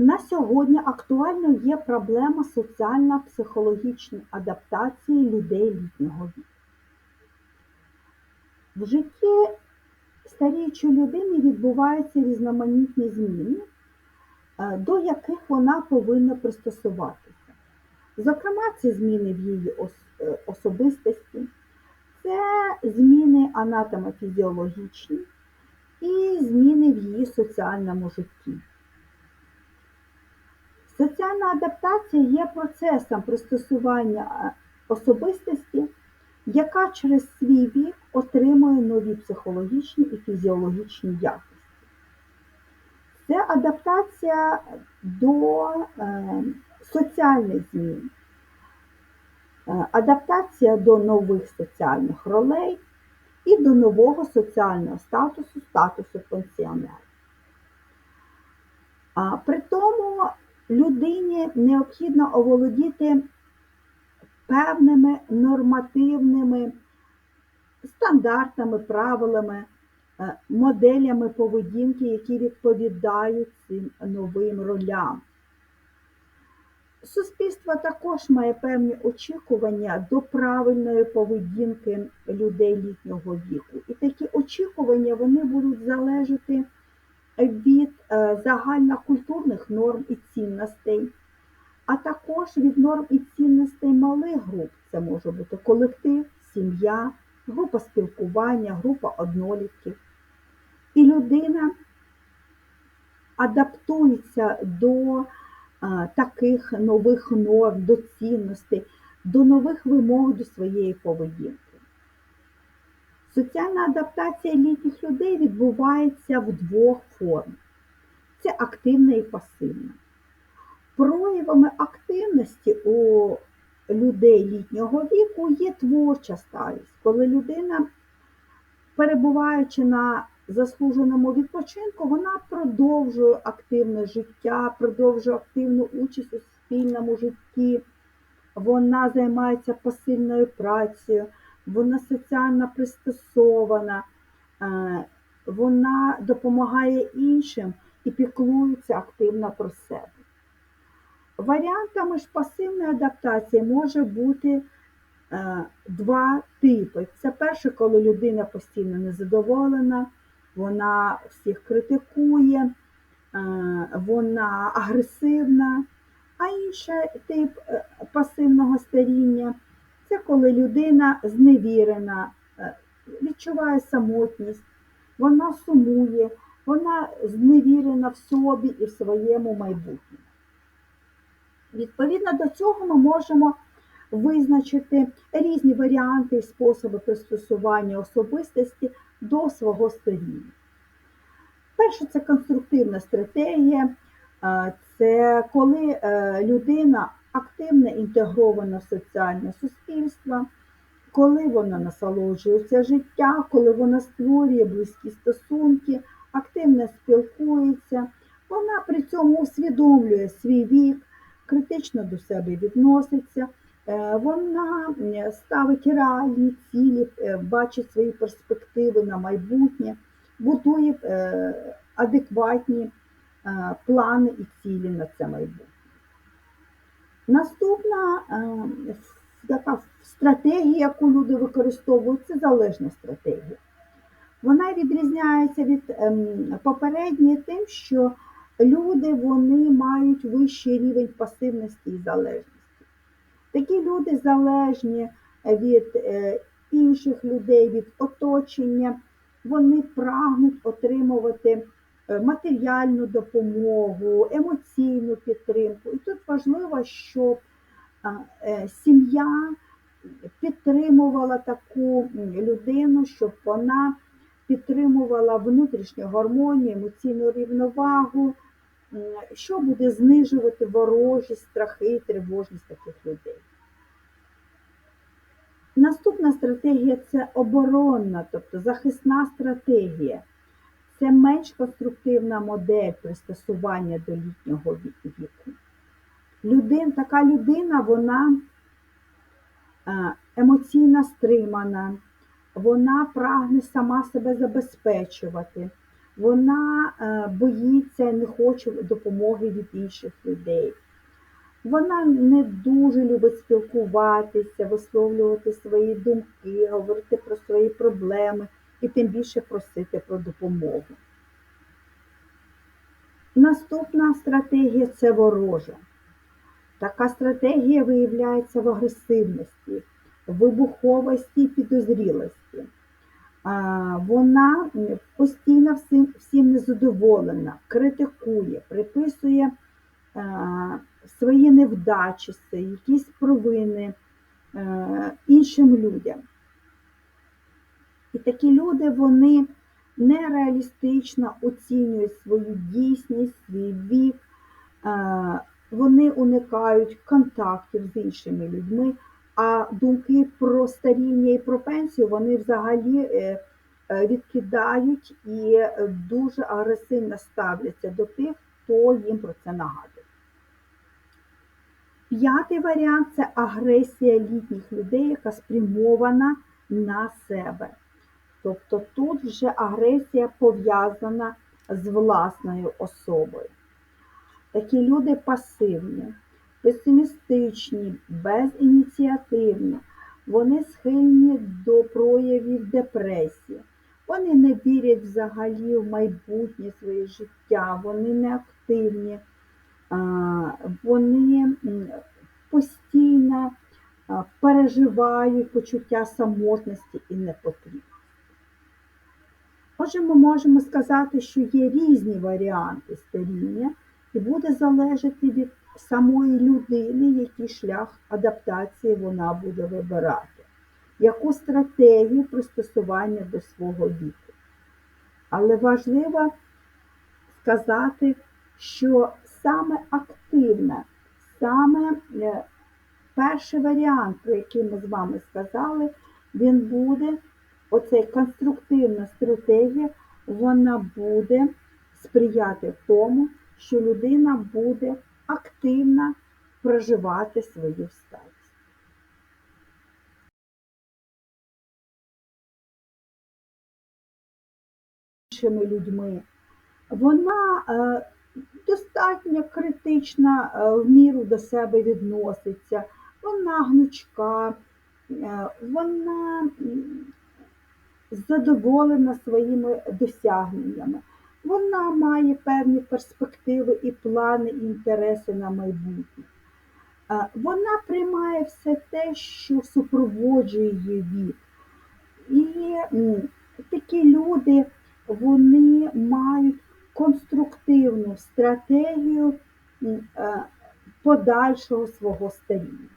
На сьогодні актуальною є проблема соціально-психологічної адаптації людей літнього віку. В житті старіючої людини відбуваються різноманітні зміни, е, до яких вона повинна пристосуватися. Зокрема, це зміни в її е, особистості, це зміни анатомофізіологічні і зміни в її соціальному житті. Соціальна адаптація є процесом пристосування е, особистості, яка через свій вік отримує нові психологічні і фізіологічні якості. Це адаптація до е, соціальних змін, е, адаптація до нових соціальних ролей і до нового соціального статусу, статусу пенсіонера. А при тому людині необхідно оволодіти певними нормативними стандартами, правилами, е, моделями поведінки, які відповідають цим новим ролям. Суспільство також має певні очікування до правильної поведінки людей літнього віку. І такі очікування вони будуть залежати від е, загальнокультурних норм і цінностей, а також від норм і цінностей малих груп. Це може бути колектив, сім'я, група спілкування, група однолітків. І людина адаптується до таких нових норм, до цінностей, до нових вимог до своєї поведінки. Соціальна адаптація літніх людей відбувається в двох формах: це активна і пасивна. Проявами активності у людей літнього віку є творча старість, коли людина, перебуваючи на заслуженому відпочинку, вона продовжує активне життя, продовжує активну участь у спільному житті, вона займається пасивною працею, вона соціально пристосована, е, вона допомагає іншим і піклується активно про себе. Варіантами ж пасивної адаптації може бути е, два типи. Це перше, коли людина постійно незадоволена, вона всіх критикує, е, вона агресивна, а інший тип пасивного старіння це коли людина зневірена, е, відчуває самотність, вона сумує, вона зневірена в собі і в своєму майбутньому. Відповідно до цього ми можемо визначити різні варіанти і способи пристосування особистості до свого старіння. Перше, це конструктивна стратегія, е, це коли е, людина активно інтегрована в соціальне суспільство, коли вона насолоджується життя, коли вона створює близькі стосунки, активно спілкується, вона при цьому усвідомлює свій вік, критично до себе відноситься, е, вона е, ставить реальні цілі, е, бачить свої перспективи на майбутнє, будує адекватні плани і цілі на це майбутнє. Наступна така стратегія, яку люди використовують, це залежна стратегія. Вона відрізняється від ем, попередньої тим, що люди вони мають вищий рівень пасивності і залежності. Такі люди залежні від е, інших людей, від оточення, вони прагнуть отримувати е, матеріальну допомогу, емоційну підтримку. І тут важливо, щоб е, сім'я підтримувала таку людину, щоб вона підтримувала внутрішню гармонію, емоційну рівновагу, що буде знижувати ворожість, страхи і тривожність таких людей. Наступна стратегія це оборонна, тобто захисна стратегія. Це менш конструктивна модель пристосування до літнього віку. Людин, така людина, вона емоційно стримана, вона прагне сама себе забезпечувати, вона е, боїться, не хоче допомоги від інших людей. Вона не дуже любить спілкуватися, висловлювати свої думки, говорити про свої проблеми і тим більше просити про допомогу. Наступна стратегія це ворожа. Така стратегія виявляється в агресивності, вибуховості і підозрілості. Вона постійно всім, всім незадоволена, критикує, приписує свої невдачі, якісь провини е, іншим людям. І такі люди вони нереалістично оцінюють свою дійсність, свій вік, е, вони уникають контактів з іншими людьми, а думки про старіння і про пенсію вони взагалі е, е, відкидають і дуже агресивно ставляться до тих, хто їм про це нагадує. П'ятий варіант це агресія літніх людей, яка спрямована на себе. Тобто тут вже агресія пов'язана з власною особою. Такі люди пасивні, песимістичні, безініціативні, вони схильні до проявів депресії. Вони не вірять взагалі в майбутнє своє життя, вони не активні, вони постійно переживають почуття самотності і непотрібності. Отже, ми можемо сказати, що є різні варіанти старіння, і буде залежати від самої людини, який шлях адаптації вона буде вибирати, яку стратегію пристосування до свого віку. Але важливо сказати, що саме активна, саме е, перший варіант, про який ми з вами сказали, він буде, оцей конструктивна стратегія, вона буде сприяти тому, що людина буде активно проживати свою. Іншими людьми вона е, достатньо критично е, в міру до себе відноситься, вона гнучка, е, вона задоволена своїми досягненнями. Вона має певні перспективи і плани, і інтереси на майбутнє. Е, Вона приймає все те, що супроводжує її вік. І такі люди вони мають конструктивну стратегію е, подальшого свого старіння.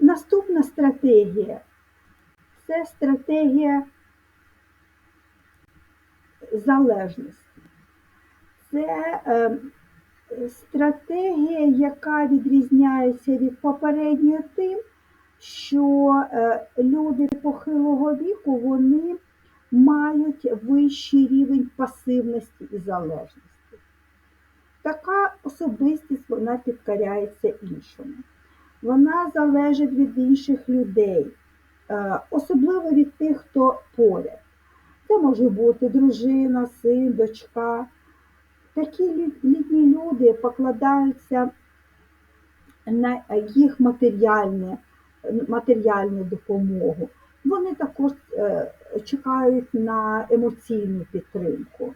Наступна стратегія це стратегія залежності. Це е, стратегія, яка відрізняється від попередньої тим, що е, люди похилого віку вони мають вищий рівень пасивності і залежності. Така особистість вона підкоряється іншому. Вона залежить від інших людей, особливо від тих, хто поряд. Це може бути дружина, син, дочка. Такі літні люди покладаються на їх матеріальне, матеріальну допомогу. Вони також е, чекають на емоційну підтримку.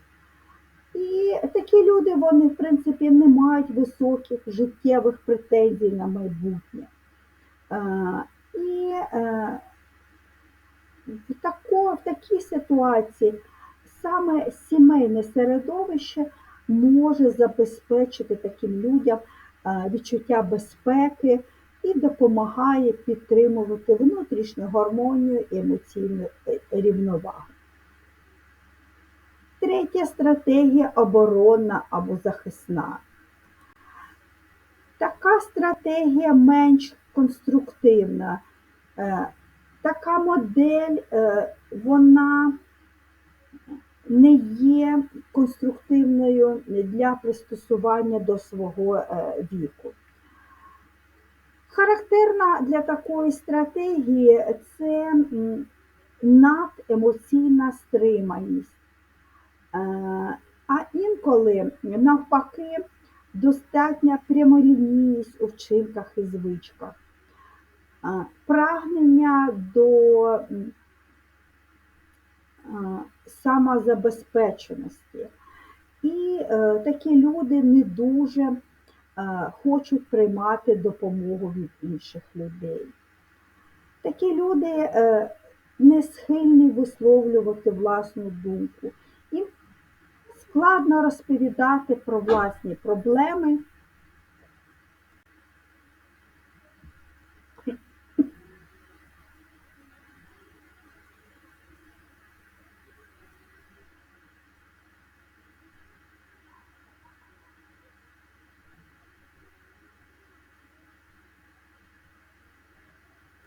І такі люди, вони, в принципі, не мають високих життєвих претензій на майбутнє. Е, І е, в, тако, в такій ситуації саме сімейне середовище може забезпечити таким людям е, відчуття безпеки і допомагає підтримувати внутрішню гармонію і емоційну е, рівновагу. Третя стратегія оборонна або захисна. Така стратегія менш конструктивна. Е, Така модель, е, вона не є конструктивною для пристосування до свого е, віку. Характерна для такої стратегії це надемоційна стриманість, А інколи, навпаки, достатня прямолінійність у вчинках і звичках, прагнення до самозабезпеченості. І е, такі люди не дуже е, хочуть приймати допомогу від інших людей. Такі люди е, не схильні висловлювати власну думку. Їм складно розповідати про власні проблеми